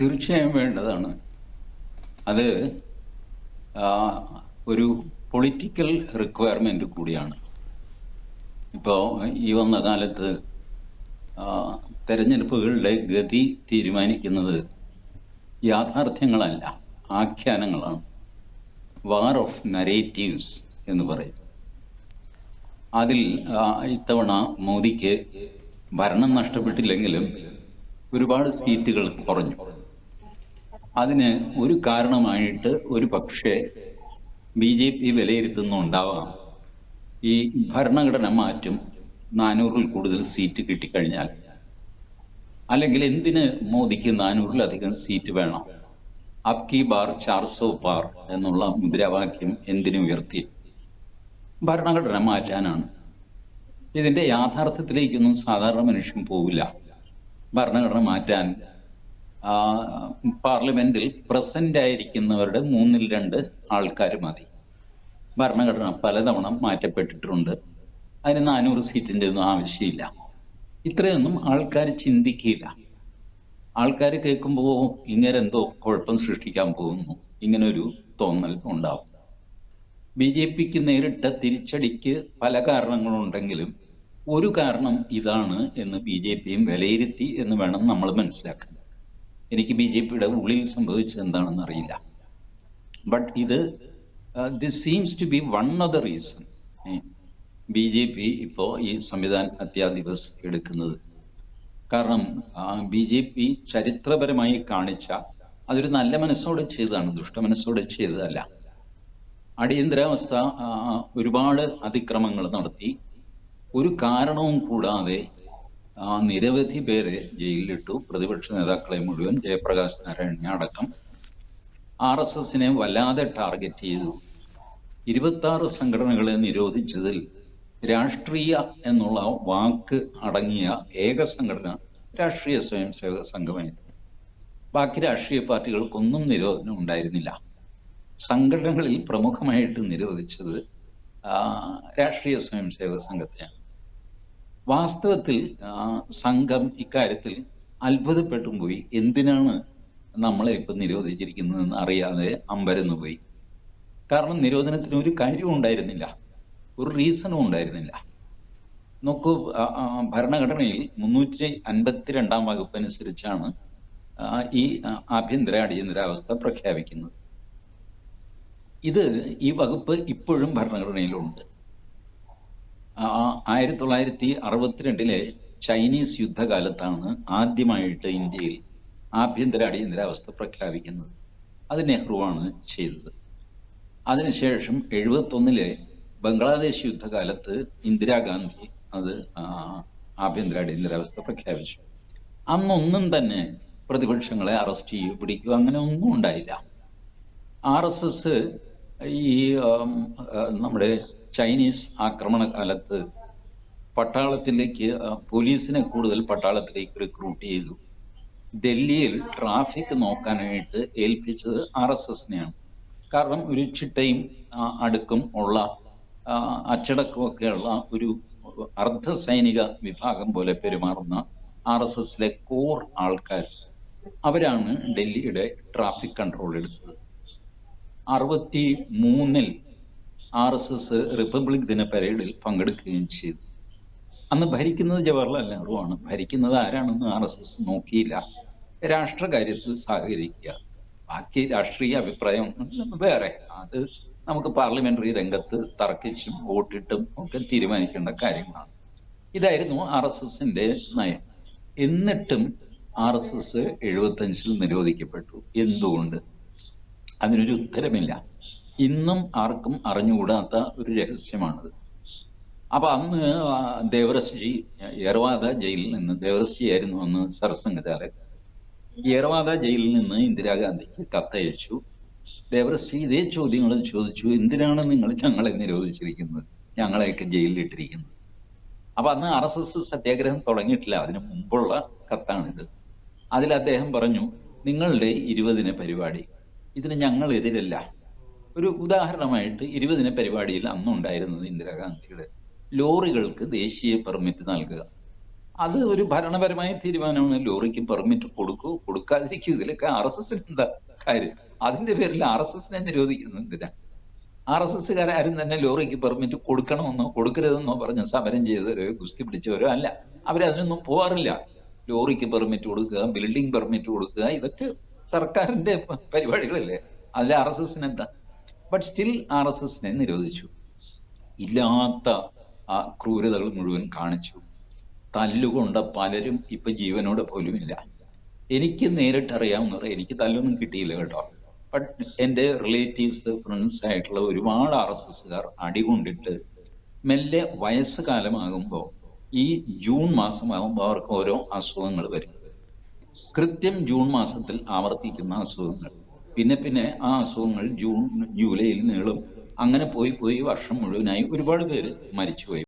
തീർച്ചയായും വേണ്ടതാണ്. അത് ഒരു പൊളിറ്റിക്കൽ റിക്വയർമെന്റ് കൂടിയാണ്. ഇപ്പോൾ ഈ വന്ന കാലത്ത് തെരഞ്ഞെടുപ്പുകളുടെ ഗതി തീരുമാനിക്കുന്നത് യാഥാർത്ഥ്യങ്ങളല്ല ആഖ്യാനങ്ങളാണ്. വാർ ഓഫ് നരേറ്റീവ്സ് എന്ന് പറയും. അതിൽ ഇത്തവണ മോദിക്ക് ഭരണം നഷ്ടപ്പെട്ടില്ലെങ്കിലും ഒരുപാട് സീറ്റുകൾ കുറഞ്ഞു. അതിന് ഒരു കാരണമായിട്ട് ഒരു പക്ഷേ ബി ജെ പി വിലയിരുത്തുന്നുണ്ടാവാം ഈ ഭരണഘടന മാറ്റും നാനൂറിൽ കൂടുതൽ സീറ്റ് കിട്ടിക്കഴിഞ്ഞാൽ. അല്ലെങ്കിൽ എന്തിന് മോദിക്ക് നാനൂറിലധികം സീറ്റ് വേണം? അപ് കി ബാർ ചാർസോ പാർ എന്നുള്ള മുദ്രാവാക്യം എന്തിനു ഉയർത്തി? ഭരണഘടന മാറ്റാനാണ്. ഇതിന്റെ യാഥാർത്ഥ്യത്തിലേക്കൊന്നും സാധാരണ മനുഷ്യൻ പോവില്ല. ഭരണഘടന മാറ്റാൻ പാർലമെന്റിൽ പ്രസന്റ് ആയിരിക്കുന്നവരുടെ മൂന്നിൽ രണ്ട് ആൾക്കാർ മതി. ഭരണഘടന പലതവണ മാറ്റപ്പെട്ടിട്ടുണ്ട്. അതിന് നാനൂറ് സീറ്റിന്റെ ഒന്നും ആവശ്യമില്ല. ഇത്രയൊന്നും ആൾക്കാർ ചിന്തിക്കില്ല. ആൾക്കാർ കേൾക്കുമ്പോൾ ഇങ്ങനെ എന്തോ കുഴപ്പം സൃഷ്ടിക്കാൻ പോകുന്നു. ഇങ്ങനെ ഒരു തോന്നൽ ഉണ്ടാവും. ബി ജെ പിക്ക് നേരിട്ട തിരിച്ചടിക്ക് പല കാരണങ്ങളുണ്ടെങ്കിലും ഒരു കാരണം ഇതാണ് എന്ന് ബി ജെ പിയും വിലയിരുത്തി എന്ന് വേണം നമ്മൾ മനസ്സിലാക്കാൻ. എനിക്ക് ബി ജെ പിയുടെ ഉള്ളിൽ സംഭവിച്ചത് എന്താണെന്ന് അറിയില്ല. ബട്ട് ഇത് this seems to be one of the reason B J P ഇപ്പോൾ ഈ സംവിധാൻ അത്യാദിവസ് എടുക്കുന്നത്. കാരണം ബി ജെ പി ചരിത്രപരമായി കാണിച്ച അതൊരു നല്ല മനസ്സോടെ ചെയ്തതാണ് ദുഷ്ട മനസ്സോടെ ചെയ്തതല്ല. അടിയന്തരാവസ്ഥ ഒരുപാട് അതിക്രമങ്ങൾ നടത്തി. ഒരു കാരണവും കൂടാതെ ആ, നിരവധി പേരെ ജയിലിലിട്ടു. പ്രതിപക്ഷ നേതാക്കളെ മുഴുവൻ ജയപ്രകാശ് നാരായണനെ അടക്കം ആർ എസ് എസിനെ വല്ലാതെ ടാർഗറ്റ് ചെയ്തു. ഇരുപത്തി ആറ് സംഘടനകളെ നിരോധിച്ചതിൽ രാഷ്ട്രീയ എന്നുള്ള വാക്ക് അടങ്ങിയ ഏക സംഘടന രാഷ്ട്രീയ സ്വയം സേവക സംഘമായിരുന്നു. ബാക്കി രാഷ്ട്രീയ പാർട്ടികൾക്കൊന്നും നിരോധനം ഉണ്ടായിരുന്നില്ല. സംഘടനകളിൽ പ്രമുഖമായിട്ട് നിരോധിച്ചത് രാഷ്ട്രീയ സ്വയം സേവക സംഘത്തെയാണ്. വാസ്തവത്തിൽ സംഘം ഇക്കാര്യത്തിൽ അത്ഭുതപ്പെട്ടും പോയി. എന്തിനാണ് നമ്മളെ ഇപ്പൊ നിരോധിച്ചിരിക്കുന്നതെന്ന് അറിയാതെ അമ്പരന്ന് പോയി? കാരണം നിരോധനത്തിന് ഒരു കാര്യവും ഉണ്ടായിരുന്നില്ല. ഒരു റീസണും ഉണ്ടായിരുന്നില്ല. നോക്കൂ ഭരണഘടനയിൽ മുന്നൂറ്റി അൻപത്തിരണ്ടാം വകുപ്പ് അനുസരിച്ചാണ് ഈ ആഭ്യന്തര അടിയന്തരാവസ്ഥ പ്രഖ്യാപിക്കുന്നത്. ഇത് ഈ വകുപ്പ് ഇപ്പോഴും ഭരണഘടനയിലുണ്ട്. ആയിരത്തി തൊള്ളായിരത്തി അറുപത്തിരണ്ടിലെ ചൈനീസ് യുദ്ധകാലത്താണ് ആദ്യമായിട്ട് ഇന്ത്യയിൽ ആഭ്യന്തര അടിയന്തരാവസ്ഥ പ്രഖ്യാപിക്കുന്നത്. അത് നെഹ്റുവാണ് ചെയ്തത്. അതിനുശേഷം എഴുപത്തൊന്നിലെ ബംഗ്ലാദേശ് യുദ്ധകാലത്ത് ഇന്ദിരാഗാന്ധി അത് ആഭ്യന്തര അടിയന്തരാവസ്ഥ പ്രഖ്യാപിച്ചു. അന്നൊന്നും തന്നെ പ്രതിപക്ഷങ്ങളെ അറസ്റ്റ് ചെയ്യുക പിടിക്കുകയോ അങ്ങനെ ഒന്നും ഉണ്ടായില്ല. ആർ എസ് എസ് ഈ നമ്മുടെ ചൈനീസ് ആക്രമണ കാലത്ത് പട്ടാളത്തിലേക്ക് പോലീസിനെ കൂടുതൽ പട്ടാളത്തിലേക്ക് റിക്രൂട്ട് ചെയ്തു. ഡൽഹിയിൽ ട്രാഫിക് നോക്കാനായിട്ട് ഏൽപ്പിച്ചത് ആർ എസ് എസിനെയാണ്. കാരണം ഒരു ചിട്ടയും അടുക്കും ഉള്ള അച്ചടക്കമൊക്കെയുള്ള ഒരു അർദ്ധ സൈനിക വിഭാഗം പോലെ പെരുമാറുന്ന ആർ എസ് എസിലെ കോർ ആൾക്കാർ അവരാണ് ഡൽഹിയുടെ ട്രാഫിക് കൺട്രോൾ എടുത്തത്. അറുപത്തി മൂന്നിൽ ആർ എസ് എസ് റിപ്പബ്ലിക് ദിന പരേഡിൽ പങ്കെടുക്കുകയും ചെയ്തു. അന്ന് ഭരിക്കുന്നത് ജവഹർലാൽ നെഹ്റു ആണ്. ഭരിക്കുന്നത് ആരാണെന്ന് ആർ എസ് എസ് നോക്കിയില്ല. രാഷ്ട്രകാര്യത്തിൽ സഹകരിക്കുക. ബാക്കി രാഷ്ട്രീയ അഭിപ്രായം വേറെ. അത് നമുക്ക് പാർലമെന്ററി രംഗത്ത് തർക്കിച്ചും വോട്ടിട്ടും ഒക്കെ തീരുമാനിക്കേണ്ട കാര്യങ്ങളാണ്. ഇതായിരുന്നു ആർ എസ് എസിന്റെ നയം. എന്നിട്ടും ആർ എസ് എസ് എഴുപത്തഞ്ചിൽ നിരോധിക്കപ്പെട്ടു. എന്തുകൊണ്ട്? അതിനൊരു ഉത്തരമില്ല. ഇന്നും ആർക്കും അറിഞ്ഞുകൂടാത്ത ഒരു രഹസ്യമാണത്. അപ്പൊ അന്ന് ദേവരസ്ജി യേർവാദ ജയിലിൽ നിന്ന് ദേവറസ്ജി ആയിരുന്നു അന്ന് സർസംഘചാലകൻ യേർവാദ ജയിലിൽ നിന്ന് ഇന്ദിരാഗാന്ധിക്ക് കത്തയച്ചു. ദേവറസ്ജി ഇതേ ചോദ്യങ്ങൾ ചോദിച്ചു എന്തിനാണ് നിങ്ങൾ ഞങ്ങളെ നിരോധിച്ചിരിക്കുന്നത്? ഞങ്ങളെയൊക്കെ ജയിലിലിട്ടിരിക്കുന്നത് അപ്പൊ അന്ന് ആർ എസ് എസ് സത്യാഗ്രഹം തുടങ്ങിയിട്ടില്ല. അതിനു മുമ്പുള്ള കത്താണിത്. അതിൽ അദ്ദേഹം പറഞ്ഞു നിങ്ങളുടെ ഇരുപതിന് പരിപാടി ഇതിന് ഞങ്ങൾ എതിരല്ല ഒരു ഉദാഹരണമായിട്ട് ഇരുപതിന പരിപാടിയിൽ അന്നുണ്ടായിരുന്നത് ഇന്ദിരാഗാന്ധിയുടെ ലോറികൾക്ക് ദേശീയ പെർമിറ്റ് നൽകുക. അത് ഒരു ഭരണപരമായ തീരുമാനമാണ്. ലോറിക്ക് പെർമിറ്റ് കൊടുക്കൂ കൊടുക്കാതിരിക്കൂ. ഇതിലൊക്കെ ആർ എസ് എസിന് എന്താ കാര്യം? അതിന്റെ പേരിൽ ആർ എസ് എസിനെ നിരോധിക്കുന്നത് എന്തിനാ ആർ എസ് എസ്സുകാരും തന്നെ ലോറിക്ക് പെർമിറ്റ് കൊടുക്കണമെന്നോ കൊടുക്കരുതെന്നോ പറഞ്ഞ് സമരം ചെയ്തവരോ ഗുസ്തി പിടിച്ചവരോ അല്ല. അവരതിനൊന്നും പോവാറില്ല. ലോറിക്ക് പെർമിറ്റ് കൊടുക്കുക ബിൽഡിംഗ് പെർമിറ്റ് കൊടുക്കുക ഇതൊക്കെ സർക്കാരിന്റെ പരിപാടികളല്ലേ? അതിൽ ആർ എസ് എസിന് എന്താ ബട്ട് സ്റ്റിൽ ആർ എസ് എസിനെ നിരോധിച്ചു. ഇല്ലാത്ത ആ ക്രൂരതകൾ മുഴുവൻ കാണിച്ചു. തല്ലുകൊണ്ട പലരും ഇപ്പൊ ജീവനോടെ പോലും ഇല്ല. എനിക്ക് നേരിട്ട് അറിയാവുന്നവർ എനിക്ക് തല്ലൊന്നും കിട്ടിയില്ല കേട്ടോ. ബട്ട് എന്റെ റിലേറ്റീവ്സ് ഫ്രണ്ട്സ് ആയിട്ടുള്ള ഒരുപാട് ആർ എസ് എസ്സുകാർ അടികൊണ്ടിട്ട് മെല്ലെ വയസ്സ് കാലമാകുമ്പോൾ ഈ ജൂൺ മാസമാകുമ്പോൾ അവർക്ക് ഓരോ അസുഖങ്ങൾ വരും. കൃത്യം ജൂൺ മാസത്തിൽ ആവർത്തിക്കുന്ന അസുഖങ്ങൾ. പിന്നെ പിന്നെ ആ അസുഖങ്ങൾ ജൂൺ ജൂലൈയിൽ നീളും. അങ്ങനെ പോയി പോയി വർഷം മുഴുവനായി ഒരുപാട് പേര് മരിച്ചുപോയി.